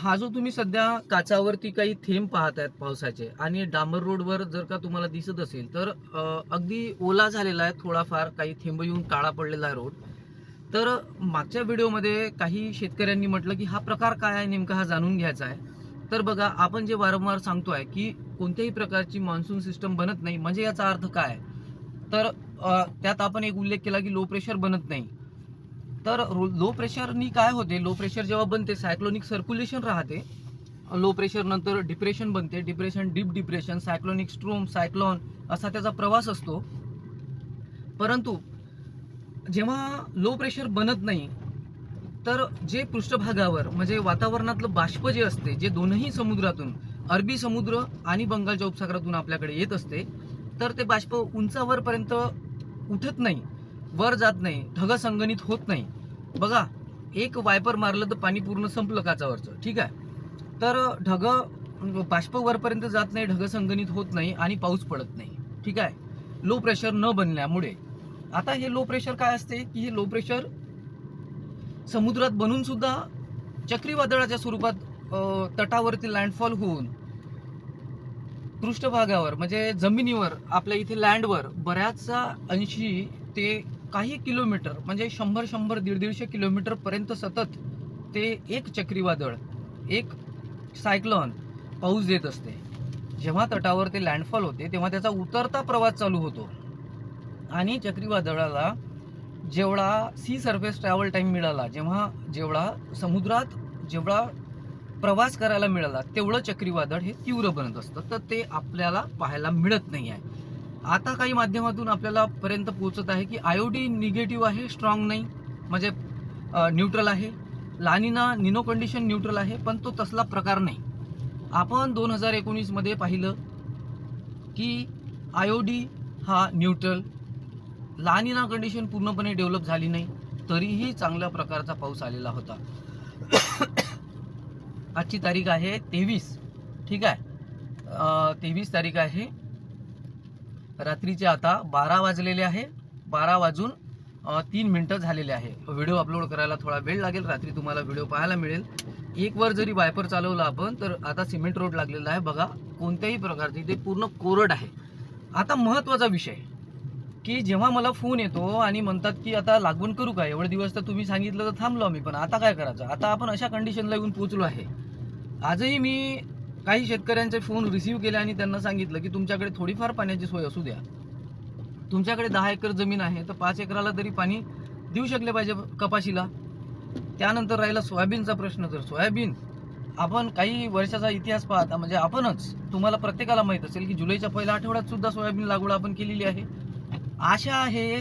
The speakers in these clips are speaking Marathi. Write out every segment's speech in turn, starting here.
हा जो तुम्ही सध्या काचावरती काही थेंब पाहत आहेत पावसाचे आणि डांबर रोडवर जर का तुम्हाला दिसत असेल तर अगदी ओला झालेला आहे थोडाफार काही थेंब येऊन काळा पडलेला आहे रोड. तर मागच्या व्हिडिओमध्ये काही शेतकऱ्यांनी म्हटलं की हा प्रकार काय आहे नेमका हा जाणून घ्यायचा आहे. तर बघा आपण जे वारंवार सांगतो आहे की कोणत्याही प्रकारची मान्सून सिस्टम बनत नाही म्हणजे याचा अर्थ काय? तर त्यात आपण एक उल्लेख केला की लो प्रेशर बनत नाही. तर लो प्रेशरनी काय होते? लो प्रेशर जेव्हा बनते सायक्लोनिक सर्क्युलेशन राहते. लो प्रेशर नंतर डिप्रेशन बनते. Depression deep depression cyclonic storm cyclone असा त्याचा प्रवास असतो. परंतु जेव्हा लो प्रेशर बनत नाही तर जे पृष्ठभागावर म्हणजे वातावरणातलं बाष्प जे असते जे दोनही समुद्रातून अरबी समुद्र आणि बंगालच्या उपसागरातून आपल्याकडे येत असते तर ते बाष्प उंचावरपर्यंत उठत नाही. वर जात नाही ढग संगणित होत नाही. बघा एक वायपर मारलं तर पाणी पूर्ण संपलं काचावरचं ठीक आहे? तर ढग बाष्प वरपर्यंत जात नाही ढग संगणित होत नाही आणि पाऊस पडत नाही ठीक आहे? लो प्रेशर न बनल्यामुळे. आता हे लो प्रेशर काय असते? की हे लो प्रेशर समुद्रात बनून सुद्धा चक्रीवादळाच्या स्वरूपात तटावरती लँडफॉल होऊन पृष्ठभागावर म्हणजे जमिनीवर आपल्या इथे लँडवर बऱ्याचशा ऐंशी ते काही किलोमीटर म्हणजे शंभर शंभर दीड दीडशे किलोमीटरपर्यंत सतत ते एक चक्रीवादळ एक सायक्लॉन पाऊस देत असते. जेव्हा तटावर ते लँडफॉल होते तेव्हा त्याचा उतरता प्रवास चालू होतो. आणि चक्रीवादळाला जेवढा सी सरफेस ट्रॅव्हल टाईम मिळाला जेव्हा जेवढा समुद्रात जेवढा प्रवास करायला मिळाला तेवढं चक्रीवादळ हे तीव्र बनत असतं. तर ते आपल्याला पाहायला मिळत नाही आहे. आता काही माध्यमातून आपल्याला पर्यंत पोहोचत आहे की आयोडी निगेटिव्ह आहे स्ट्रॉंग नाही. म्हणजे न्यूट्रल आहे. लानिना निनो कंडिशन न्यूट्रल आहे पण तो तसला प्रकार नाही. आपण दोन हजार एकोणीसमध्ये पाहिलं की आयोडी हा न्यूट्रल लानिना कंडिशन पूर्णपणे डेव्हलप झाली नाही. तरीही चांगल्या प्रकारचा पाऊस आलेला होता. आजची तारीख आहे तेवीस. ठीक आहे? तेवीस तारीख आहे. रात्रीचे आता बारा वाजलेले आहे. बारा वाजून तीन मिनटं झालेले आहे. व्हिडिओ अपलोड करायला थोडा वेळ लागेल. रात्री तुम्हाला व्हिडिओ पाहायला मिळेल. एक वर जरी वायपर चालवला आपण तर आता सिमेंट रोड लागलेला आहे. बघा कोणत्याही प्रकारची ते पूर्ण कोरड आहे. आता महत्त्वाचा विषय की जेव्हा मला फोन येतो आणि म्हणतात की आता लागवण करू का? एवढे दिवस तर तुम्ही सांगितलं तर थांबलो आम्ही पण आता काय करायचं? आता आपण अशा कंडिशनला येऊन पोचलो आहे. आजही मी काही शेतकऱ्यांचे फोन रिसीव्ह केले आणि त्यांना सांगितलं की तुमच्याकडे थोडीफार पाण्याची सोय असू द्या. तुमच्याकडे दहा एकर जमीन आहे तर पाच एकराला तरी पाणी देऊ शकले पाहिजे कपाशीला. त्यानंतर राहिला सोयाबीनचा प्रश्न. तर सोयाबीन आपण काही वर्षाचा इतिहास पाहता म्हणजे आपणच तुम्हाला प्रत्येकाला माहीत असेल की जुलैच्या पहिल्या आठवड्यात सुद्धा सोयाबीन लागवड आपण केलेली आहे. आशा आहे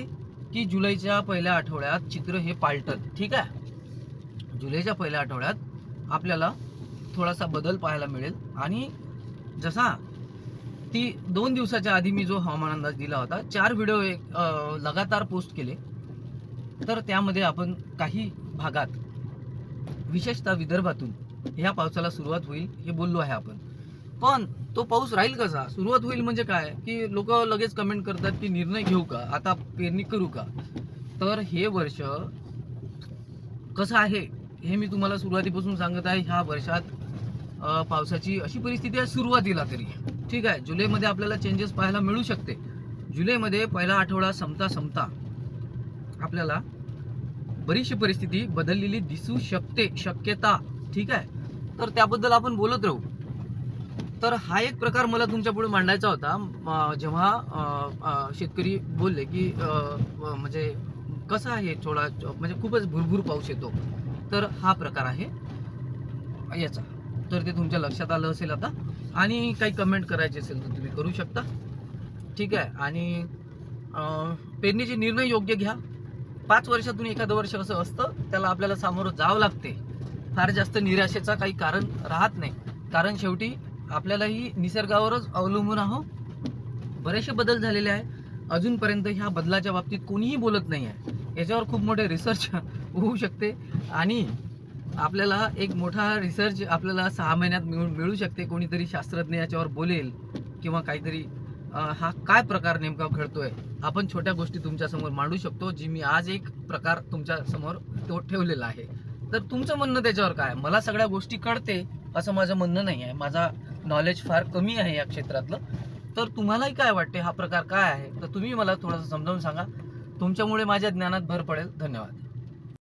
की जुलैच्या पहिल्या आठवड्यात चित्र हे पालटत ठीक आहे? जुलैच्या पहिल्या आठवड्यात आपल्याला थोडासा बदल पाहायला मिळेल. आणि जसा ती दोन दिवसाच्या आधी मी जो हवामान अंदाज दिला होता चार व्हिडिओ एक लगातार पोस्ट केले. तर त्यामध्ये आपण काही भागात विशेषतः विदर्भातून ह्या पावसाला सुरुवात होईल हे बोललो आहे आपण. पण तो पाऊस राहील कसा? सुरुवात होईल म्हणजे काय? की लोक लगेच कमेंट करतात की निर्णय घेऊ का? आता पेरणी करू का? तर हे वर्ष कसं आहे? हे मी तुम्हाला सुरुवातीपासून सांगत आहे ह्या वर्षात पावसाची अशी परिस्थिती आहे सुरुवातीला तरी. ठीक आहे? जुलैमध्ये आपल्याला चेंजेस पाहायला मिळू शकते. जुलैमध्ये पहिला आठवडा संपता संपता आपल्याला बरीचशी परिस्थिती बदललेली दिसू शकते शक्यता. ठीक आहे? तर त्याबद्दल आपण बोलत राहू. तर हा एक प्रकार मला तुमच्यापुढे मांडायचा होता. जेव्हा शेतकरी बोलले की म्हणजे कसं आहे थोडा म्हणजे खूपच भुरभूर पाऊस येतो. तर हा प्रकार आहे. याचा. तर ते तुमच्या लक्षात आलं असेल आता. आणि काही कमेंट करायचे असेल तर तुम्ही करू शकता. ठीक आहे. आणि पेरणीचे निर्णय योग्य घ्या. पाच वर्षातून एखादं वर्ष असं असतं त्याला आपल्याला सामोरं जावं लागते. फार जास्त निराशेचा काही कारण राहत नाही. कारण शेवटी आपल्यालाही निसर्गावरच अवलंबून आहो. बरेचसे बदल झालेले आहे अजूनपर्यंत ह्या बदलाच्या बाबतीत कोणीही बोलत नाही आहे याच्यावर खूप मोठे रिसर्च होऊ शकते. आणि आपल्याला एक मोठा रिसर्च आपल्याला सहा महिन्यात मिळून मिळू शकते. कोणीतरी शास्त्रज्ञ याच्यावर बोलेल किंवा काहीतरी हा काय प्रकार नेमका घडतोय आपण छोट्या गोष्टी तुमच्यासमोर मांडू शकतो जी मी आज एक प्रकार तुमच्यासमोर तो ठेवलेला आहे. तर तुमचं म्हणणं त्याच्यावर काय? मला सगळ्या गोष्टी कळते असं माझं म्हणणं नाही आहे. माझा नॉलेज फार कमी आहे या क्षेत्रातलं. तर तुम्हालाही काय वाटते? हा प्रकार काय आहे? तर तुम्ही मला थोडंसं समजावून सांगा. तुमच्यामुळे माझ्या ज्ञानात भर पडेल. धन्यवाद.